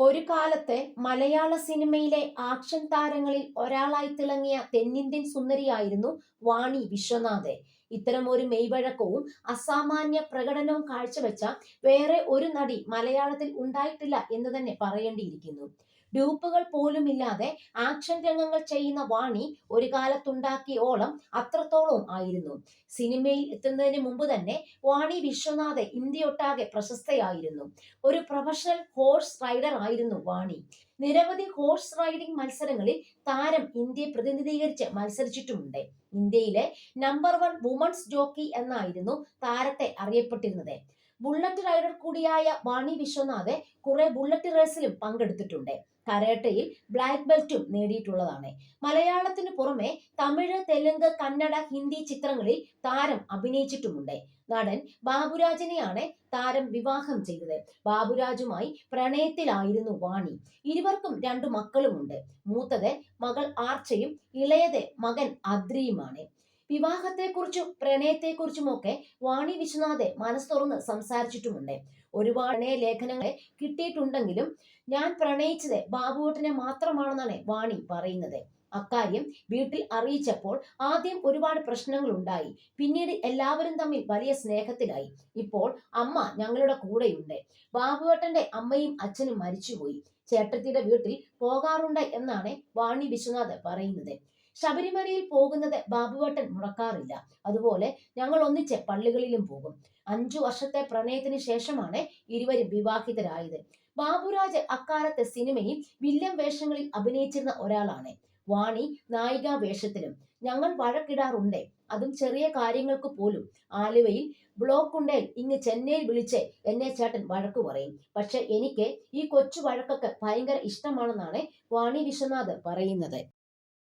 ഒരു കാലത്തെ മലയാള സിനിമയിലെ ആക്ഷൻ താരങ്ങളിൽ ഒരാളായി തിളങ്ങിയ തെന്നിന്ത്യൻ സുന്ദരിയായിരുന്നു വാണി വിശ്വനാഥെ ഒരു മെയ്വഴക്കവും അസാമാന്യ പ്രകടനവും കാഴ്ചവെച്ച വേറെ ഒരു നടി മലയാളത്തിൽ ഉണ്ടായിട്ടില്ല എന്ന് തന്നെ പറയേണ്ടിയിരിക്കുന്നു. ഡ്യൂപ്പുകൾ പോലുമില്ലാതെ ആക്ഷൻ രംഗങ്ങൾ ചെയ്യുന്ന വാണി ഒരു കാലത്തുണ്ടാക്കിയ ഓളം അത്രത്തോളം ആയിരുന്നു. സിനിമയിൽ എത്തുന്നതിന് മുമ്പ് തന്നെ വാണി വിശ്വനാഥ് ഇന്ത്യയൊട്ടാകെ പ്രശസ്തയായിരുന്നു. ഒരു പ്രൊഫഷണൽ ഹോഴ്സ് റൈഡർ ആയിരുന്നു വാണി. നിരവധി ഹോഴ്സ് റൈഡിംഗ് മത്സരങ്ങളിൽ താരം ഇന്ത്യയെ പ്രതിനിധീകരിച്ച് മത്സരിച്ചിട്ടുമുണ്ട്. ഇന്ത്യയിലെ നമ്പർ വൺ വുമൺസ് ജോക്കി എന്നായിരുന്നു താരത്തെ അറിയപ്പെട്ടിരുന്നത്. ബുള്ളറ്റ് റൈഡർ കൂടിയായ വാണി വിശ്വനാഥ് കുറെ ബുള്ളറ്റ് റേസിലും പങ്കെടുത്തിട്ടുണ്ട്. കരാട്ടയിൽ ബ്ലാക്ക് ബെൽറ്റും നേടിയിട്ടുള്ളതാണ്. മലയാളത്തിന് പുറമെ തമിഴ് തെലുങ്ക് കന്നഡ ഹിന്ദി ചിത്രങ്ങളിൽ താരം അഭിനയിച്ചിട്ടുമുണ്ട്. നടൻ ബാബുരാജിനെയാണ് താരം വിവാഹം ചെയ്തത്. ബാബുരാജുമായി പ്രണയത്തിലായിരുന്നു വാണി. ഇരുവർക്കും രണ്ടു മക്കളുമുണ്ട്. മൂത്തത് മകൾ ആർച്ചയും ഇളയത് മകൻ അദ്രിയുമാണ്. വിവാഹത്തെക്കുറിച്ചും പ്രണയത്തെക്കുറിച്ചുമൊക്കെ വാണി വിശ്വനാഥെ മനസ്സ് തുറന്ന് സംസാരിച്ചിട്ടുമുണ്ട്. ഒരുപാട് പ്രണയ ലേഖനങ്ങളെ കിട്ടിയിട്ടുണ്ടെങ്കിലും ഞാൻ പ്രണയിച്ചത് ബാബുവേട്ടനെ മാത്രമാണെന്നാണ് വാണി പറയുന്നത്. അക്കാര്യം വീട്ടിൽ അറിയിച്ചപ്പോൾ ആദ്യം ഒരുപാട് പ്രശ്നങ്ങൾ ഉണ്ടായി പിന്നീട് എല്ലാവരും തമ്മിൽ വലിയ സ്നേഹത്തിലായി. ഇപ്പോൾ അമ്മ ഞങ്ങളുടെ കൂടെയുണ്ട്. ബാബുവേട്ടന്റെ അമ്മയും അച്ഛനും മരിച്ചുപോയി. ചേട്ടത്തിയുടെ വീട്ടിൽ പോകാറുണ്ട് എന്നാണ് വാണി വിശ്വനാഥ് പറയുന്നത്. ശബരിമലയിൽ പോകുന്നത് ബാബുവേട്ടൻ മുടക്കാറില്ല. അതുപോലെ ഞങ്ങൾ ഒന്നിച്ച് പള്ളികളിലും പോകും. അഞ്ചു വർഷത്തെ പ്രണയത്തിന് ശേഷമാണ് ഇരുവരും വിവാഹിതരായത്. ബാബുരാജ് അക്കാലത്തെ സിനിമയിൽ വില്ലൻ വേഷങ്ങളിൽ അഭിനയിച്ചിരുന്ന ഒരാളാണ്. വാണി നായികാ വേഷത്തിലും ഞങ്ങൾ വഴക്കിടാറുണ്ട്. അതും ചെറിയ കാര്യങ്ങൾക്ക് പോലും. ആലുവയിൽ ബ്ലോക്ക് ഉണ്ടേൽ ഇങ്ങ് ചെന്നൈയിൽ വിളിച്ച് എന്നെ ചേട്ടൻ വഴക്ക് പറയും. പക്ഷെ എനിക്ക് ഈ കൊച്ചു വഴക്കൊക്കെ ഭയങ്കര ഇഷ്ടമാണെന്നാണ് വാണി വിശ്വനാഥ് പറയുന്നത്.